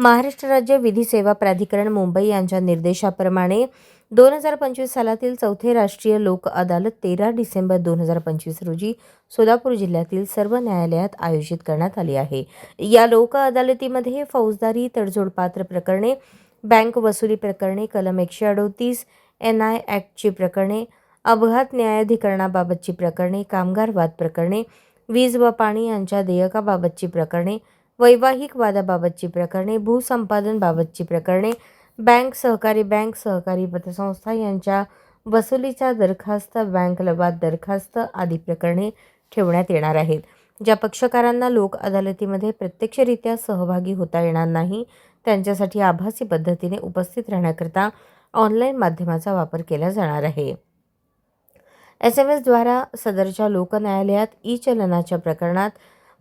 महाराष्ट्र राज्य विधी सेवा प्राधिकरण मुंबई यांच्या निर्देशाप्रमाणे दोन हजार पंचवीस सालातील चौथे राष्ट्रीय लोक अदालत तेरा डिसेंबर दोन हजार पंचवीस रोजी सोलापूर जिल्ह्यातील सर्व न्यायालयात आयोजित करण्यात आली आहे. या लोक अदालतीमध्ये फौजदारी तडजोडपात्र प्रकरणे बँक वसुली प्रकरणे कलम एकशे अडोतीस एन आय ॲक्टची प्रकरणे अपघात न्यायाधिकरणाबाबतची प्रकरणे कामगार वाद प्रकरणे वीज व पाणी यांच्या देयकाबाबतची प्रकरणे वैवाहिक वादाबाबतची प्रकरणे भूसंपादनबाबतची प्रकरणे बँक सहकारी बँक सहकारी पतसंस्था यांच्या वसुलीच्या दरखास्त बँक लवाद दरखास्त आदी प्रकरणे ठेवण्यात येणार आहेत. ज्या पक्षकारांना लोक अदालतीमध्ये प्रत्यक्षरित्या सहभागी होता येणार नाही त्यांच्यासाठी आभासी पद्धतीने उपस्थित राहण्याकरता ऑनलाईन माध्यमाचा वापर केला जाणार आहे. एस एम एसद्वारा सदरच्या लोकन्यायालयात ई चलनाच्या प्रकरणात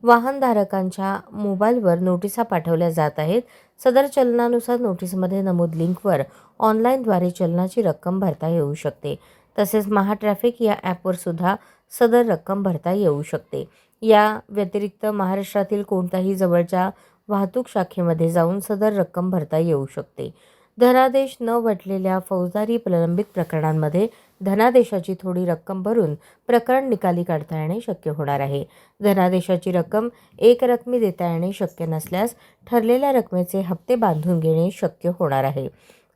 वाहनधारकांच्या मोबाईलवर नोटिसा पाठवल्या जात आहेत. सदर चलनानुसार नोटीसमध्ये नमूद लिंकवर ऑनलाईनद्वारे चलनाची रक्कम भरता येऊ शकते. तसेच महाट्रॅफिक या ॲपवर सुद्धा सदर रक्कम भरता येऊ शकते. या व्यतिरिक्त महाराष्ट्रातील कोणत्याही जवळच्या वाहतूक शाखेमध्ये जाऊन सदर रक्कम भरता येऊ शकते. धनादेश न वटलेल्या फौजदारी प्रलंबित प्रकरणांमध्ये धनादेशाची थोडी रक्कम भरून प्रकरण निकाली काढता येणे शक्य होणार आहे. धनादेशाची रक्कम एक रकमी देता येणे शक्य नसल्यास ठरलेल्या रकमेचे हप्ते बांधून घेणे शक्य होणार आहे.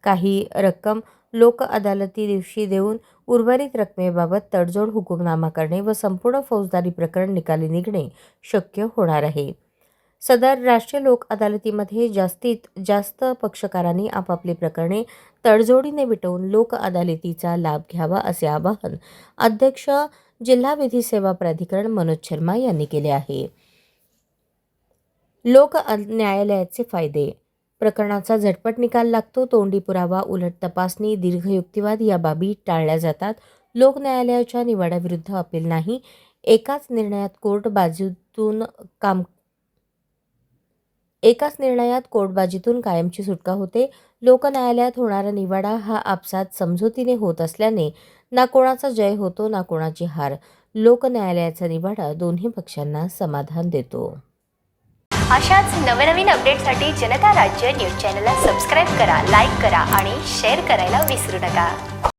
काही रक्कम लोक अदालती दिवशी देऊन उर्वरित रकमेबाबत तडजोड हुकूमनामा करणे व संपूर्ण फौजदारी प्रकरण निकाली निघणे शक्य होणार आहे. सदर राष्ट्रीय लोक अदालतीमध्ये जास्तीत जास्त पक्षकारांनी आपापली प्रकरणे तडजोडीने मिटवून लोक अदालतीचा लाभ घ्यावा असे आवाहन अध्यक्ष जिल्हा विधी सेवा प्राधिकरण मनोज शर्मा यांनी केले आहे. लोक न्यायालयाचे फायदे. प्रकरणाचा झटपट निकाल लागतो तोंडी पुरावा उलट तपासणी दीर्घ युक्तिवाद या बाबी टाळल्या जातात. लोक न्यायालयाच्या निवाड्याविरुद्ध अपील नाही. एकाच निर्णयात कोर्ट बाजूतून काम एकाच निर्णयात कोर्टबाजीतून कायमची सुटका होते. लोकन्यायालयात होणारा निवाडा हा आपसात समजुतीने होत असल्याने ना कोणाचा जय होतो ना कोणाची हार. लोकन्यायालयाचा निवाडा दोन्ही पक्षांना समाधान देतो. अशाच नवनवीन अपडेटसाठी जनता राज्य न्यूज चॅनलला सबस्क्राईब करा लाईक करा आणि शेअर करायला विसरू नका.